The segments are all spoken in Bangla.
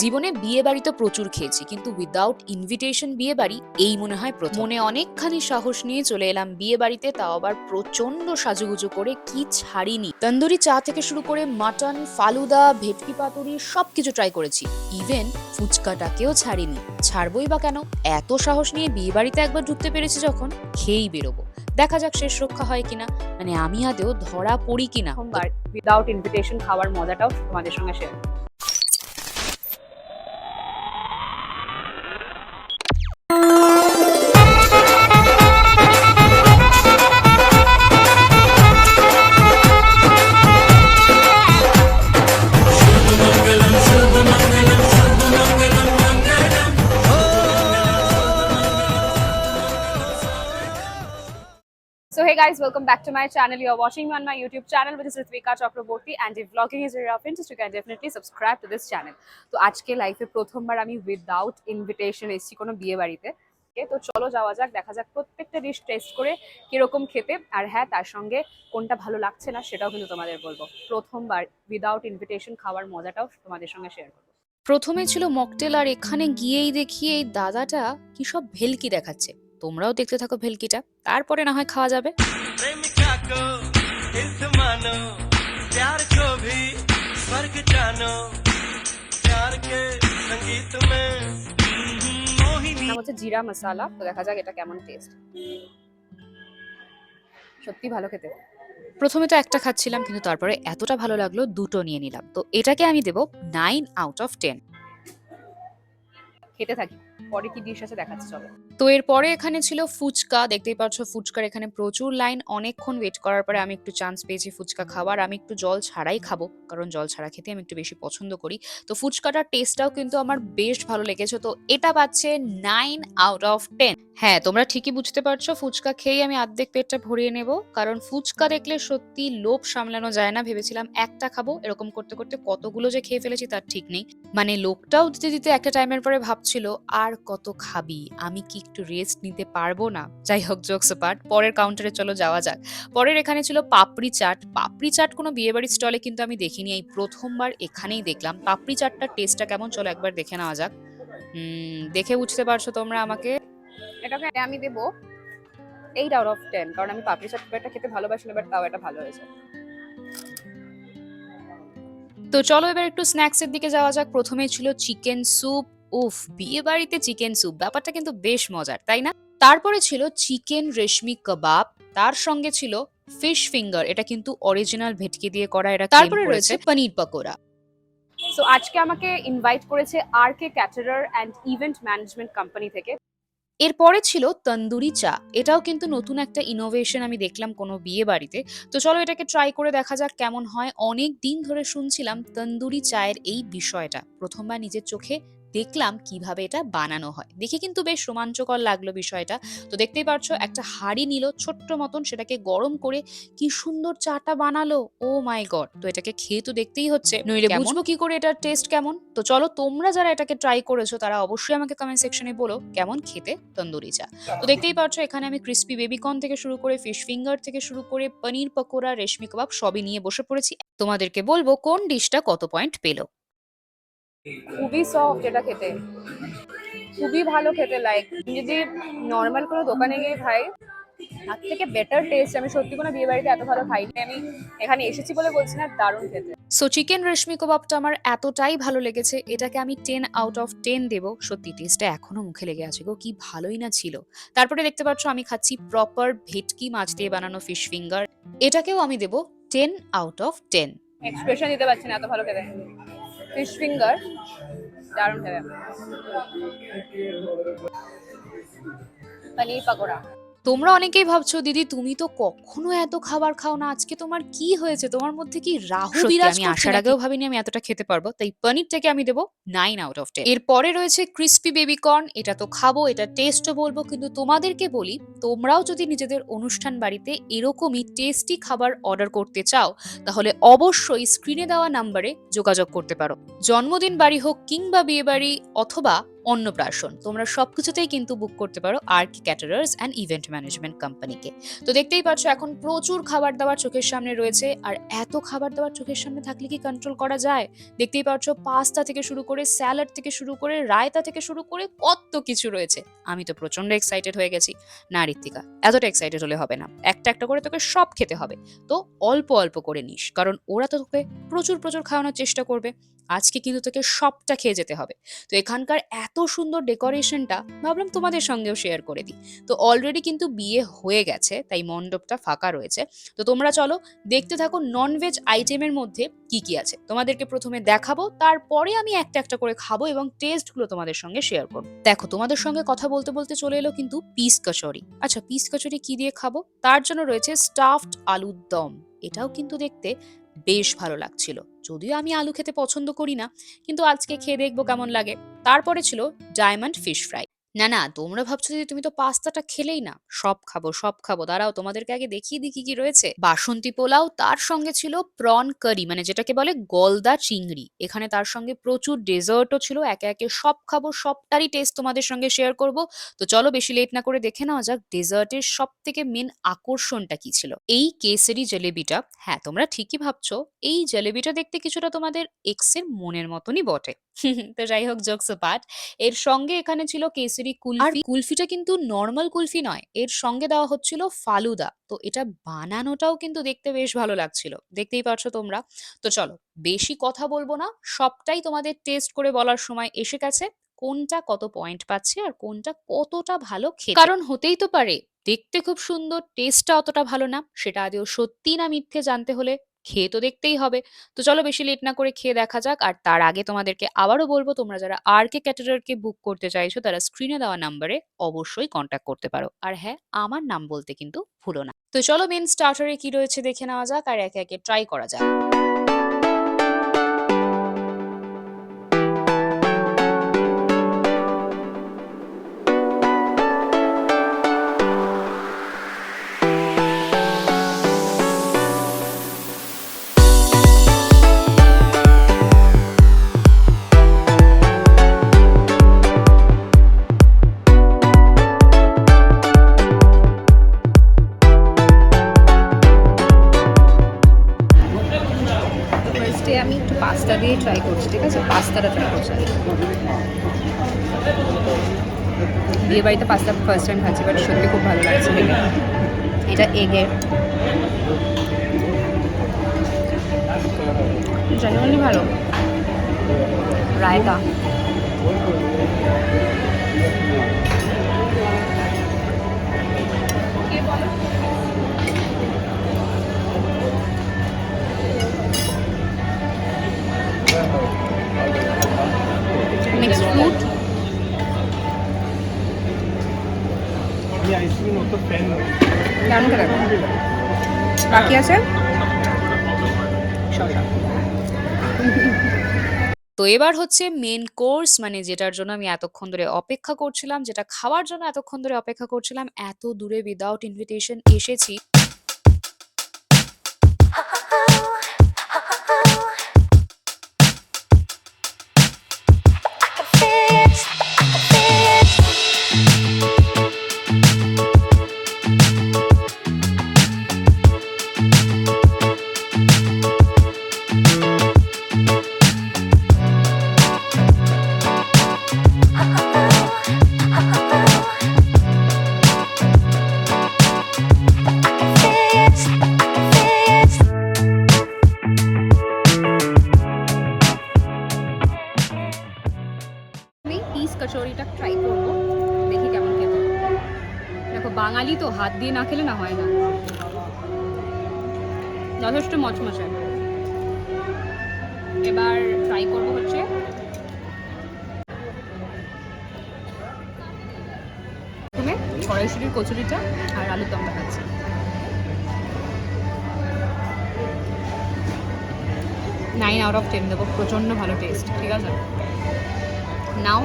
জীবনে বিয়ে বাড়ি তো প্রচুর খেয়েছি, কিন্তু উইদাউট ইনভিটেশন বিয়ে বাড়ি এই মনে হয় প্রথম। মনে অনেকখানি সাহস নিয়ে চলে এলাম বিয়ে বাড়িতে তাও আবার প্রচণ্ড সাজুগুজু করে কি ছাড়িনি। তন্দুরি চা থেকে শুরু করে মাটন, ফালুদা, ভেটকি পাতুরি, সবকিছু ট্রাই করেছি। ইভেন ফুচকাটাকেও ছাড়িনি। ছাড়বই বা কেন? এত সাহস নিয়ে বিয়ে বাড়িতে একবার ঢুকতে পেরেছি যখন, খেয়েই বেরোবো। দেখা যাক শেষ রক্ষা হয় কিনা। মানে আমি আদেও ধরা পড়ি কিনা? উইদাউট ইনভিটেশন খাওয়ার মজাটাও তোমাদের সঙ্গে share guys, welcome back to my channel. You're watching me on my YouTube channel, which is Ritvika Chakraborty, and if vlogging is your interest, you can definitely subscribe to this channel. তো আজকে লাইফে প্রথমবার আমি উইদাউট ইনভিটেশন এসেছি কোনো বিয়ে বাড়িতে। তো চলো যাওয়া যাক দেখা যাক প্রত্যেকটা ডিশ টেস্ট করে কীরকম খেতে। আর হ্যাঁ তার সঙ্গে কোনটা ভালো লাগছে না সেটাও কিন্তু তোমাদের বলব। প্রথমবার উইদাউট ইনভিটেশন খাওয়ার মজাটাও তোমাদের সঙ্গে শেয়ার করব। প্রথমে ছিল মকটেল আর এখানে গিয়েই দেখি এই দাদাটা কি সব ভেলকি দেখাচ্ছে। তোমরাও দেখতে থাকো ভেলকিটা। তারপরে না হয় খাওয়া যাবে। হচ্ছে জিরা মশালা তো দেখা যাক এটা কেমন টেস্ট সত্যি ভালো খেতে। প্রথমে তো একটা খাচ্ছিলাম কিন্তু তারপরে এতটা ভালো লাগল দুটো নিয়ে নিলাম। তো এটাকে আমি দেব নাইন আউট অফ টেন খেতে থাকি। পরে কি ডিশ আছে দেখাচ্ছি, চলো। তো এরপরে এখানে ছিল ফুচকা, দেখতেই পাচ্ছ ফুচকার এখানে প্রচুর লাইন অনেকক্ষণ ওয়েট করার পরে আমি একটু চান্স পেয়েছি ফুচকা খাবার আমি একটু জল ছাড়াই খাব, কারণ জল ছাড়া খেতে আমি একটু বেশি পছন্দ করি। তো ফুচকাটার টেস্টটাও কিন্তু আমার বেশ ভালো লেগেছে। তো এটা পাচ্ছে নাইন আউট অফ টেন হ্যাঁ তোমরা ঠিকই বুঝতে পারছ, ফুচকা খেয়েই আমি অর্ধেক পেটটা ভরিয়ে নেব। কারণ ফুচকা দেখলে সত্যি লোভ সামলানো যায় না। ভেবেছিলাম একটা খাব, এরকম করতে করতে কতগুলো যে খেয়ে ফেলেছি তার ঠিক নেই। মানে লোকটাও দিতে দিতে একটা টাইমের পরে ভাবছিল, আর কত খাবি? আমি কি একটু রেস্ট নিতে পারব না? যাই হোক জোকস পার্ট পরের কাউন্টারে চলো যাওয়া যাক। পরের এখানে ছিল পাপড়ি চাট। পাপড়ি চাট কোনো বিয়েবাড়ির স্টলে কিন্তু আমি দেখিনি। এই প্রথমবার এখানেই দেখলাম। পাপড়ি চাটটার টেস্টটা কেমন? চলো একবার দেখে নেওয়া যাক। দেখে বুঝতে পারছ তোমরা আমাকে? এটাকে আমি দেবো এইট আউট অফ টেন কারণ আমি পাপড়ি চাট একটা খেতে ভালোবাসি না বাট তাও এটা ভালো হয়েছে। তো চলো এবার একটু স্ন্যাক্সের দিকে যাওয়া যাক। প্রথমে ছিল চিকেন স্যুপ উফ বিয়ে বাড়িতে চিকেন স্যুপ ব্যাপারটা কিন্তু বেশ মজার তাই না? তারপরে ছিল চিকেন রেশমি কাবাব তার সঙ্গে ছিল ফিশ ফিঙ্গার এটা কিন্তু অরিজিনাল ভেটকি দিয়ে করা এটা তারপরে রয়েছে পনির পকোড়া। সো আজকে আমাকে ইনভাইট করেছে R K caterer and event management company থেকে। এরপরে ছিল তন্দুরি চা এটাও কিন্তু নতুন একটা ইনোভেশন আমি দেখলাম কোনো বিয়ে বাড়িতে তো চলো এটাকে ট্রাই করে দেখা যাক কেমন হয়। অনেক দিন ধরে শুনছিলাম তন্দুরি চায়ের এই বিষয়টা প্রথমবার নিজের চোখে দেখলাম কীভাবে এটা বানানো হয়। দেখে কিন্তু বেশ রোমাঞ্চকর লাগল বিষয়টা। তো দেখতেই পারছ একটা হাঁড়ি নিল ছোট্ট মতন সেটাকে গরম করে কি সুন্দর চাটা বানালো। Oh my god! তো এটাকে খেয়ে তো দেখতেই হচ্ছে। নইলে কেমন? বুঝব কি করে এটার টেস্ট কেমন? তো চলো তোমরা যারা এটাকে ট্রাই করেছ তারা অবশ্যই আমাকে কমেন্ট সেকশনে বলো কেমন খেতে? তন্দুরি চা। তো দেখতেই পাচ্ছ এখানে আমি ক্রিস্পি বেবিকর্ন থেকে শুরু করে ফিশ ফিঙ্গার থেকে শুরু করে পনির পকোড়া রেশমি কাবাব সবই নিয়ে বসে পড়েছি। তোমাদেরকে বলব কোন ডিশটা কত পয়েন্ট পেল? খুবই সফট এটা খেতে। খুবই ভালো খেতে লাইক যদি নর্মাল কোনো দোকানে গিয়ে খাই তার থেকে বেটার টেস্ট আমি সত্যি কোনো বিয়ে বাড়িতে এত ভালো খাইনি। আমি এখানে এসেছি বলে বলছি না দারুণ খেতে। সো চিকেন রেশমি কাবাবটা আমার এতটাই ভালো লেগেছে এটাকে আমি টেন আউট অফ টেন দেবো। সত্যি টেস্টটা এখনও মুখে লেগে আছে গো কি ভালোই না ছিল। তারপরে দেখতে পাচ্ছ আমি খাচ্ছি প্রপার ভেটকি মাছ দিয়ে বানানো ফিশ ফিঙ্গার এটাকেও আমি দেবো ten out of ten expression দিতে পারছি না এত ভালো খেতে। Fish finger. দারুণ খেতে পানির পকোড়া। তোমরা অনেকেই ভাবছ দিদি তুমি তো কখনো এত খাবার খাও না। আজকে তোমার কি হয়েছে? তোমার মধ্যে কি রাহু বিরাজ আমি আসার আগেও ভাবিনি আমি এতটা খেতে পারব। তাই পনিরটাকে আমি দেবো নাইন আউট অফ টেন এরপরে রয়েছে ক্রিস্পি বেবিকর্ন এটা তো খাব এটা টেস্টও বলব। কিন্তু তোমাদেরকে বলি তোমরাও যদি নিজেদের অনুষ্ঠান বাড়িতে এরকমই টেস্টি খাবার অর্ডার করতে চাও তাহলে অবশ্যই স্ক্রিনে দেওয়া নাম্বারে যোগাযোগ করতে পারো। জন্মদিন বাড়ি হোক কিংবা বিয়ে বাড়ি অথবা অন্নপ্রাশন তোমরা সবকিছুতেই কিন্তু বুক করতে পারো আর কি ক্যাটারার্স অ্যান্ড ইভেন্ট ম্যানেজমেন্ট কোম্পানিকে তো দেখতেই পাচ্ছ এখন প্রচুর খাবার দাবার চোখের সামনে রয়েছে আর এত খাবার দাবার চোখের সামনে থাকলে কি কন্ট্রোল করা যায়? দেখতেই পাচ্ছ পাস্তা থেকে শুরু করে স্যালাড থেকে শুরু করে রায়তা থেকে শুরু করে কত কিছু রয়েছে। আমি তো প্রচণ্ড এক্সাইটেড হয়ে গেছি। না ঋত্বিকা, এতটা এক্সাইটেড হলে হবে না। একটা একটা করে তোকে সব খেতে হবে। তো অল্প অল্প করে নিস। কারণ ওরা তো তোকে প্রচুর প্রচুর খাওয়ানোর চেষ্টা করবে। আজকে কিন্তু তোকে সবটা খেয়ে যেতে হবে। তো এখানকার এত সুন্দর ডেকোরেশনটা ভাবলাম তোমাদের সঙ্গেও শেয়ার করে দিই। তো অলরেডি কিন্তু বিয়ে হয়ে গেছে, তাই মণ্ডপটা ফাঁকা রয়েছে। তো তোমরা চলো দেখতে থাকো ননভেজ আইটেমের মধ্যে কি কি আছে। তোমাদেরকে প্রথমে দেখাবো, তারপরে আমি একটা একটা করে খাব এবং টেস্টগুলো তোমাদের সঙ্গে শেয়ার করব। দেখো, তোমাদের সঙ্গে কথা বলতে বলতে চলে এলো কিন্তু পিস কচুরি। আচ্ছা পিস কচুরি কি দিয়ে খাব? তার জন্য রয়েছে স্টাফড আলুর দম। এটাও কিন্তু দেখতে বেশ ভালো লাগছিল। যদিও আমি আলু খেতে পছন্দ করি না, কিন্তু আজকে খেয়ে দেখব কেমন লাগে। তারপরে ছিল ডায়মন্ড ফিশ ফ্রাই না না, তোমরা ভাবছ যে তুমি তো পাস্তাটা খেলেই না। সব খাব সব খাব। দাঁড়াও, তোমাদেরকে আগে দেখিয়ে দিই কি কি রয়েছে। বাসন্তী পোলাও, তার সঙ্গে ছিল প্রন কারি মানে যেটাকে বলে গলদা চিংড়ি। এখানে তার সঙ্গে প্রচুর ডেজার্টও ছিল। একে একে সব খাব, সবটারই টেস্ট তোমাদের সঙ্গে শেয়ার করব। তো চলো বেশি লেট না করে দেখে নেওয়া যাক ডেজার্টের সব থেকে মেন আকর্ষণটা কি ছিল। এই কেসরি জলেবিটা হ্যাঁ তোমরা ঠিকই ভাবছ, এই জলেবিটা দেখতে কিছুটা তোমাদের এক্সের মনের মতনই বটে। তো যাই হোক জোকস পাঠ এর সঙ্গে এখানে ছিল কেসরি কুলফি। আর কুলফিটা কিন্তু নর্মাল কুলফি নয় এর সঙ্গে দেওয়া হচ্ছিল ফালুদা। তো এটা বানানোটাও কিন্তু দেখতে বেশ ভালো লাগছিল। দেখতেই পারছ তোমরা। তো চলো বেশি কথা বলব না সবটাই তোমাদের টেস্ট করে বলার সময় এসে গেছে। কোনটা কত পয়েন্ট পাচ্ছে আর কোনটা কতটা ভালো খেতে। কারণ হতেই তো পারে দেখতে খুব সুন্দর টেস্টটা অতটা ভালো না। সেটা আদেও সত্যি না মিথ্যে জানতে হলে খেয়ে তো দেখতেই হবে। তো চলো বেশি লেট না করে খেয়ে দেখা যাক। আর তার আগে তোমাদেরকে আবারও বলব, তোমরা যারা আর কে ক্যাটারারকে বুক করতে চাইছো, তারা স্ক্রিনে দেওয়া নাম্বারে অবশ্যই কন্ট্যাক্ট করতে পারো। আর হ্যাঁ আমার নাম বলতে কিন্তু ভুলো না। তো চলো মেন স্টার্টারে কি রয়েছে দেখে নেওয়া যাক, আর একে একে ট্রাই করা যাক। ফার্স্ট টাইম খাচ্ছি বাট সত্যি খুব ভালো লাগছে এটা এগের। জেনুয়ালি ভালো। রায়তা। বাকি আছে? তো এবার হচ্ছে মেন কোর্স মানে যেটার জন্য আমি এতক্ষণ ধরে অপেক্ষা করছিলাম, যেটা খাওয়ার জন্য এতক্ষণ ধরে অপেক্ষা করছিলাম, এত দূরে উইদাউট ইনভিটেশন এসেছি। কচুরিটা ট্রাই করব। দেখি কেমন খেতে দেখো, বাঙালি তো হাত দিয়ে না খেলে না হয় না। যথেষ্ট মচমচে। এবার ট্রাই করব হচ্ছে কড়াইশুটির কচুরিটা আর আলুর দমটা খাচ্ছি নাইন আউট অফ টেন দেবো। প্রচণ্ড ভালো টেস্ট ঠিক আছে? Now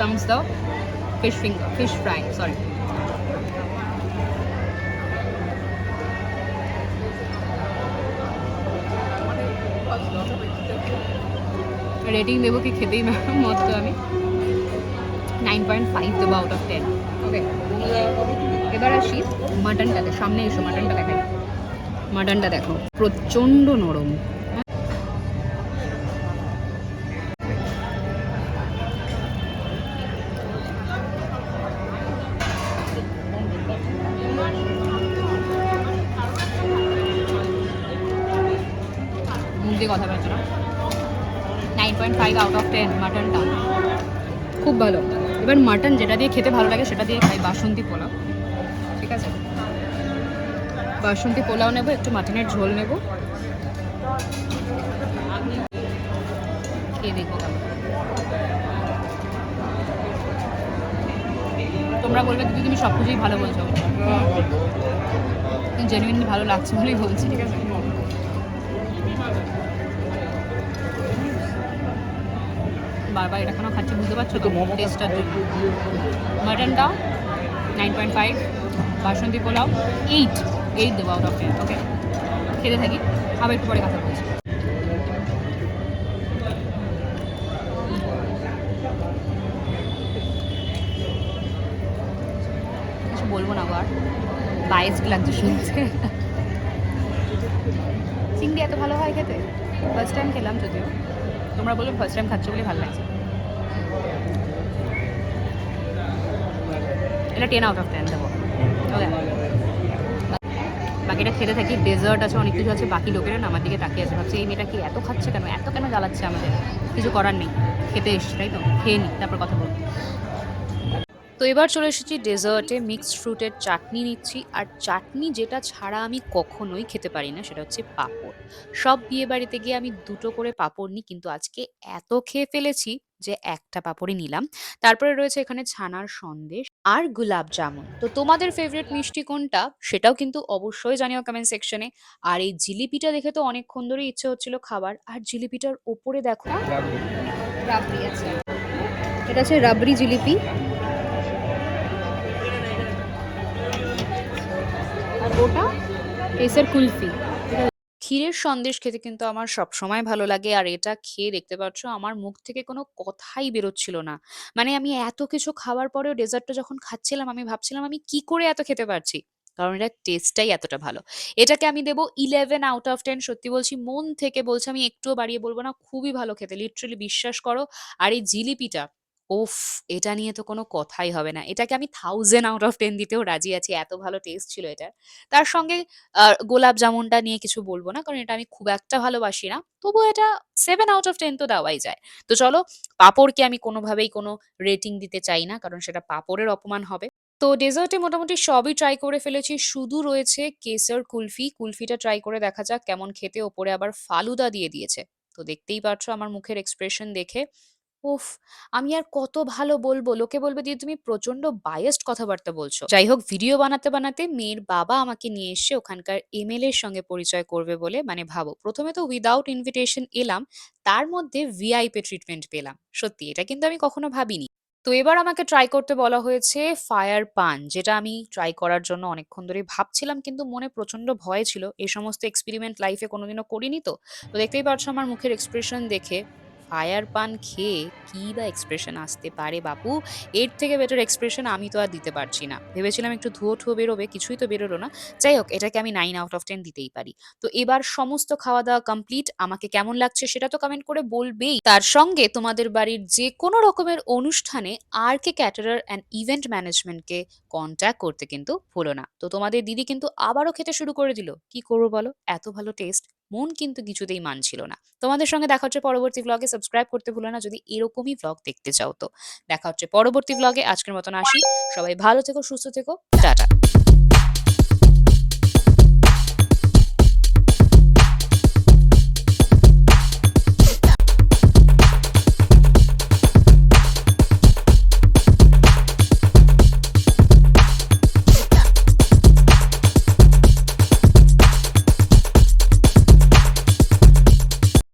comes the fish finger, fish fry, sorry. Rating দেবো কি খেতেই মত আমি। নাইন পয়েন্ট ফাইভ দেবো আউট অফ টেন ওকে এবার আসি মাটনটাতে সামনে এসো মাটনটা দেখাই। মাটনটা দেখো, প্রচণ্ড নরম। ফাইভ আউট অফ টেন মাটনটা খুব ভালো। এবার মাটন যেটা দিয়ে খেতে ভালো লাগে, সেটা দিয়ে খাই বাসন্তী পোলাও। ঠিক আছে? বাসন্তী পোলাও নেব, একটু মাটনের ঝোল নেব। খেয়ে তোমরা বলবে, দিদি, তুমি সব কিছুই ভালো বলছো। জেনুইনলি ভালো লাগছে বলেই বলছি, ঠিক আছে? বারবার এটা কেন খাচ্ছি বুঝতে পারছ তো? টেস্টটার জন্য মাটনটা nine point five Basanti pulao eight eight দেবো আউট অফ টেন ওকে খেতে থাকি আবার একটু পরে কথা বলছি। কিছু বলব না আবার? বায়েস্ট লাগছে শুনতে। চিংড়ি এত ভালো হয় খেতে? ফার্স্ট টাইম খেলাম যদিও। তোমরা বলবে ফার্স্ট টাইম খাচ্ছ বলে ভালো লাগছে? এটা টেন আউট অফ টেন দেবো। বাকিটা খেতে থাকি ডেজার্ট আছে, অনেক কিছু আছে, বাকি লোকেরা না আমার দিকে তাকিয়ে আছে। ভাবছি, এই মেয়েটা কি এত খাচ্ছে কেন? এত কেন জ্বালাচ্ছে আমাদের? কিছু করার নেই। খেতে এসছি, তাই তো? খেয়ে নিই তারপর কথা বলব। তো এবার চলে এসেছি ডেজার্টে মিক্সড ফ্রুটের চাটনি নিচ্ছি। আর চাটনি যেটা ছাড়া আমি কখনোই খেতে পারি না সেটা হচ্ছে পাঁপড়। সব বিয়ে বাড়িতে গিয়ে আমি দুটো করে পাঁপড় নিই কিন্তু আজকে এত খেয়ে ফেলেছি যে একটা পাঁপড়ই নিলাম। তারপরে রয়েছে এখানে ছানার সন্দেশ আর গোলাপ জামুন। তো তোমাদের ফেভারিট মিষ্টি কোনটা সেটাও কিন্তু অবশ্যই জানিও কমেন্ট সেকশনে আর এই জিলিপিটা দেখে তো অনেকক্ষণ ধরেই ইচ্ছে হচ্ছিল খাবার। আর জিলিপিটার ওপরে দেখো রাবড়ি আছে। এটা হচ্ছে রাবড়ি জিলিপি। ওটা কেসের কুলফি। ক্ষীরের সন্দেশ খেতে কিন্তু আমার সবসময় ভালো লাগে, আর এটা খেয়ে দেখতে পাচ্ছ আমার মুখ থেকে কোনো কথাই বেরোচ্ছিল না। মানে আমি এত কিছু খাওয়ার পরেও ডেজার্টটা যখন খাচ্ছিলাম, আমি ভাবছিলাম আমি কি করে এত খেতে পারছি? কারণ এটা টেস্টটাই এতটা ভালো। এটাকে আমি দেবো ইলেভেন আউট অফ টেন সত্যি বলছি মন থেকে বলছি আমি একটুও বাড়িয়ে বলব না, খুবই ভালো খেতে। লিটারালি বিশ্বাস করো, আর এই জিলিপিটা ওফ, এটা নিয়ে তো কোনো কথাই হবে না এটাকে আমি থাউজেন্ড আউট অফ টেন দিতেও রাজি আছি, এত ভালো টেস্ট ছিল এটার তার সঙ্গে গোলাপ জামুনটা নিয়ে কিছু বলব না। কারণ এটা আমি খুব একটা ভালোবাসি না। তবুও এটা 7 আউট অফ 10 তো দেওয়াই যায়। তো চলো, পাঁপড়কে আমি কোনোভাবেই কোনো রেটিং দিতে চাই না। কারণ সেটা পাঁপড়ের অপমান হবে। তো ডেজার্টে মোটামুটি সবই ট্রাই করে ফেলেছি। শুধু রয়েছে কেসর কুলফি। কুলফিটা ট্রাই করে দেখা যাক কেমন খেতে। ওপরে আবার ফালুদা দিয়ে দিয়েছে। তো দেখতেই পাচ্ছ আমার মুখের এক্সপ্রেশন দেখে। উফ! আমি আর কত ভালো বলব। লোকে বলবে দিদি তুমি প্রচণ্ড বায়াসড কথাবার্তা বলছো। যাই হোক ভিডিও বানাতে, বানাতে মেয়ের বাবা আমাকে নিয়ে এসে ওখানকার এমএলএ এর সঙ্গে পরিচয় করবে বলে মানে ভাবো। প্রথমে তো উইদাউট ইনভিটেশন এলাম। তার মধ্যে ভিআইপি ট্রিটমেন্ট পেলাম। সত্যি এটা কিন্তু আমি কখনো ভাবিনি। তো এবার আমাকে ট্রাই করতে বলা হয়েছে ফায়ার পান যেটা আমি ট্রাই করার জন্য অনেকক্ষণ ধরেই ভাবছিলাম কিন্তু মনে প্রচণ্ড ভয় ছিল। এই সমস্ত এক্সপেরিমেন্ট লাইফে কোনোদিনও করিনি তো। তো দেখতেই পাচ্ছ আমার মুখের এক্সপ্রেশন দেখে ফায়ার পান খেয়ে কি বা এক্সপ্রেশন আসতে পারে বাপু! এর থেকে বেটার এক্সপ্রেশন আমি তো আর দিতে পারছি না। ভেবেছিলাম একটু ধুয়ো-ঠুয়ো বেরোবে, কিছুই তো বেরোলো না। যাই হোক এটাকে আমি নাইন আউট অফ টেন দিতেই পারি। তো এবার সমস্ত খাওয়া-দাওয়া কমপ্লিট। আমাকে কেমন লাগছে সেটা তো কমেন্ট করে বলবেই। তার সঙ্গে তোমাদের বাড়ির যে কোনো রকমের অনুষ্ঠানে আরকে ক্যাটারার অ্যান্ড ইভেন্ট ম্যানেজমেন্টকে কন্ট্যাক্ট করতে কিন্তু ভুলো না। তো তোমাদের দিদি কিন্তু আবারও খেতে শুরু করে দিল। কি করব বলো? এত ভালো টেস্ট। মন কিন্তু কিছুতেই মানছিল না। তোমাদের সঙ্গে দেখা হচ্ছে পরবর্তী ব্লগে সাবস্ক্রাইব করতে ভুলো না যদি এরকমই ব্লগ দেখতে চাও তো। দেখা হচ্ছে পরবর্তী ব্লগে আজকের মতন আসি। সবাই ভালো থেকো, সুস্থ থেকো। টাটা।